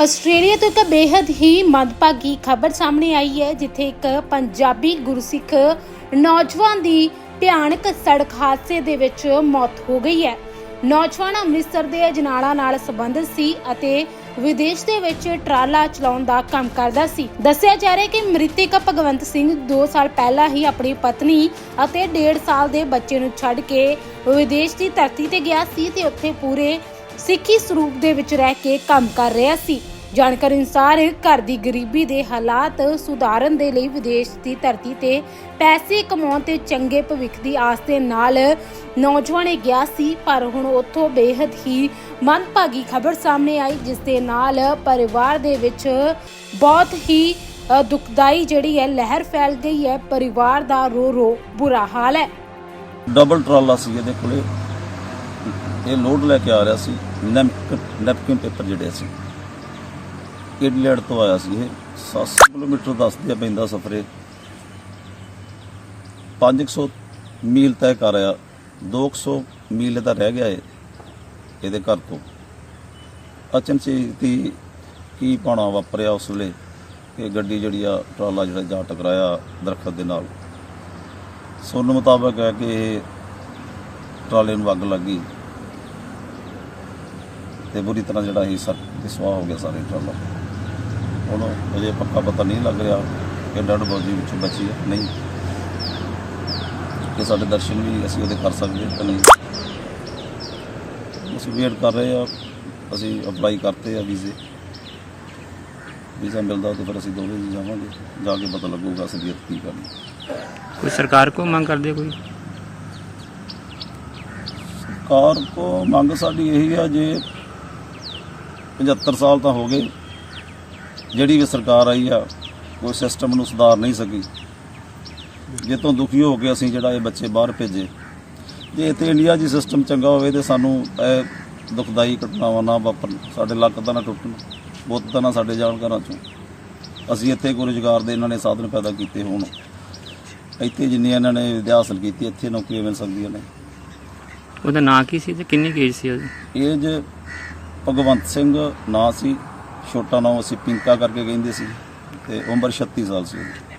Australia ਤੋਂ ਇੱਕ ਬੇहद ਹੀ ਮੰਦਭਾਗੀ ਖਬਰ ਸਾਹਮਣੇ ਆਈ ਹੈ, ਜਿੱਥੇ ਇੱਕ ਪੰਜਾਬੀ ਗੁਰਸਿੱਖ ਨੌਜਵਾਨ ਦੀ ਭਿਆਨਕ ਸੜਕ ਹਾਦਸੇ ਦੇ ਵਿੱਚ ਮੌਤ ਹੋ ਗਈ ਹੈ। ਨੌਜਵਾਨ ਅੰਮ੍ਰਿਤਸਰ ਦੇ ਅਜਨਾਲਾ ਨਾਲ ਸੰਬੰਧਿਤ ਸੀ ਅਤੇ ਵਿਦੇਸ਼ ਦੇ ਵਿੱਚ ਟਰਾਲਾ ਚਲਾਉਣ ਦਾ ਕੰਮ ਕਰਦਾ ਸੀ। ਦੱਸਿਆ ਜਾ ਰਿਹਾ ਹੈ ਕਿ ਮ੍ਰਿਤਕ ਭਗਵੰਤ ਸਿੰਘ 2 ਸਾਲ ਪਹਿਲਾਂ ਹੀ ਆਪਣੀ ਪਤਨੀ ਅਤੇ 1.5 ਸਾਲ ਦੇ ਬੱਚੇ ਨੂੰ ਛੱਡ ਕੇ ਵਿਦੇਸ਼ ਦੀ ਧਰਤੀ ਤੇ ਗਿਆ ਸੀ ਤੇ ਉੱਥੇ ਪੂਰੇ ਸਿੱਖੀ ਸਰੂਪ ਦੇ ਵਿੱਚ ਰਹਿ ਕੇ ਕੰਮ ਕਰ ਰਿਹਾ ਸੀ। ਜਾਣਕਾਰੀ ਅਨੁਸਾਰ ਘਰ ਦੀ ਗਰੀਬੀ ਦੇ ਹਾਲਾਤ ਸੁਧਾਰਨ ਦੇ ਲਈ ਵਿਦੇਸ਼ ਦੀ ਧਰਤੀ ਤੇ ਪੈਸੇ ਕਮਾਉਣ ਤੇ ਚੰਗੇ ਭਵਿੱਖ ਦੀ ਆਸ ਦੇ ਨਾਲ ਨੌਜਵਾਨ ਗਿਆ ਸੀ, ਪਰ ਹੁਣ ਉੱਥੋਂ ਬੇहद ਹੀ ਮੰਦਭਾਗੀ ਖਬਰ ਸਾਹਮਣੇ ਆਈ, ਜਿਸ ਦੇ ਨਾਲ ਪਰਿਵਾਰ ਦੇ ਵਿੱਚ ਬਹੁਤ ਹੀ ਦੁਖਦਾਈ ਜਿਹੜੀ ਹੈ, ਲਹਿਰ ਫੈਲ ਗਈ ਹੈ। ਪਰਿਵਾਰ ਦਾ ਰੋ ਰੋ ਬੁਰਾ ਹਾਲ ਹੈ। ਡਬਲ ਟਰਾਲਾ ਸੀ ਇਹਦੇ ਕੋਲੇ। ਇਹ ਲੋਡ ਲੈ ਕੇ ਆ ਰਿਹਾ ਸੀ ਨੈਪਕਿਨ ਪੇਪਰ ਜਿਹੜੇ ਸੀ। ਕਿਡਲੈਂਡ ਤੋਂ ਆਇਆ ਸੀ ਇਹ? 700 ਕਿਲੋਮੀਟਰ ਦੱਸਦੇ ਪੈਂਦਾ ਸਫਰੇ। 500 ਮੀਲ ਤੈਅ ਕਰ ਆਇਆ। 200 ਮੀਲ ਇਹਦਾ ਰਹਿ ਗਿਆ ਏ ਇਹਦੇ ਘਰ ਤੋਂ। ਅਚਨਚੇਤ ਦੀ ਕੀ ਪਾਣਾ ਵਾਪਰਿਆ ਉਸ ਵੇਲੇ? ਕਿ ਗੱਡੀ ਜਿਹੜੀ ਆ, ਟਰਾਲਾ ਜਿਹੜਾ ਜਾ ਟਕਰਾਇਆ ਦਰਖਤ ਦੇ ਨਾਲ। ਸੁਣਨ ਮੁਤਾਬਕ ਹੈ ਕਿ ਇਹ ਟਰਾਲੇ ਨੂੰ ਅੱਗ ਲੱਗੀ ਤੇ ਬੁਰੀ ਤਰ੍ਹਾਂ ਜਿਹੜਾ ਇਹ ਸਰ ਤੇ ਸਵਾਹ ਹੋ ਗਿਆ ਸਾਰੇ ਟਰਾਲਾ। ਹੁਣ ਅਜੇ ਪੱਕਾ ਪਤਾ ਨਹੀਂ ਲੱਗ ਰਿਹਾ ਕਿ ਡੱਡ ਬੋਦੀ ਵਿੱਚ ਬਚੀ ਹੈ ਨਹੀਂ। ਕਿ ਸਾਡੇ ਦਰਸ਼ਨ ਵੀ ਅਸੀਂ ਉਹਦੇ ਕਰ ਸਕਦੇ ਕਿ ਨਹੀਂ। ਅਸੀਂ ਵੇਟ ਕਰ ਰਹੇ ਆ ਅਸੀਂ ਅਪਲਾਈ ਕਰਤੇ ਆ ਵੀਜ਼ੇ। ਵੀਜ਼ਾ ਮਿਲਦਾ ਤਾਂ ਫਿਰ ਅਸੀਂ ਦੋਵੇਂ ਜੀ ਜਾਵਾਂਗੇ ਜਾ ਕੇ ਪਤਾ ਲੱਗੂਗਾ ਅਸਲੀਅਤ ਕੀ ਕਰਨੀ। ਕੋਈ ਸਰਕਾਰ ਕੋ ਮੰਗ ਕਰਦੇ ਕੋਈ? ਸਰਕਾਰ ਕੋ ਮੰਗ ਸਾਡੀ ਇਹੀ ਆ ਜੇ 75 ਸਾਲ ਤਾਂ ਹੋ ਗਏ ਜਿਹੜੀ ਵੀ ਸਰਕਾਰ ਆਈ ਆ ਕੋਈ ਸਿਸਟਮ ਨੂੰ ਸੁਧਾਰ ਨਹੀਂ ਸਕੀ। ਜੇ ਤੋਂ ਦੁਖੀ ਹੋ ਕੇ ਅਸੀਂ ਜਿਹੜਾ ਇਹ ਬੱਚੇ ਬਾਹਰ ਭੇਜੇ। ਜੇ ਇੱਥੇ ਇੰਡੀਆ 'ਚ ਸਿਸਟਮ ਚੰਗਾ ਹੋਵੇ ਤੇ ਸਾਨੂੰ ਇਹ ਦੁਖਦਾਈ ਘਟਨਾਵਾਂ ਨਾ ਵਾਪਰਨ। ਸਾਡੇ ਲੱਕ ਤਾਂ ਨਾ ਟੁੱਟਣ ਬੁੱਤ ਤਾਂ ਨਾ ਸਾਡੇ ਜਾਣ ਘਰਾਂ ਚੋਂ। ਅਸੀਂ ਇੱਥੇ ਕੋਈ ਰੁਜ਼ਗਾਰ ਦੇ ਇਹਨਾਂ ਨੇ ਸਾਧਨ ਪੈਦਾ ਕੀਤੇ ਹੋਣ। ਇੱਥੇ ਜਿੰਨੀ ਇਹਨਾਂ ਨੇ ਵਿਦਿਆ ਹਾਸਲ ਕੀਤੀ ਇੱਥੇ ਨੌਕਰੀਆਂ ਮਿਲ ਸਕਦੀਆਂ ਨੇ। ਉਹਦਾ ਨਾਂ ਕੀ ਸੀ ਤੇ ਕਿੰਨੀ ਏਜ ਸੀ ਉਹਦੀ? ਏਜ ਭਗਵੰਤ ਸਿੰਘ ਨਾਂ ਸੀ। ਛੋਟਾ ਨਾਮ ਅਸੀਂ ਪਿੰਕਾ ਕਰਕੇ ਕਹਿੰਦੇ ਸੀ ਤੇ ਉਮਰ 36 ਸਾਲ ਸੀ ਉਹਦੀ।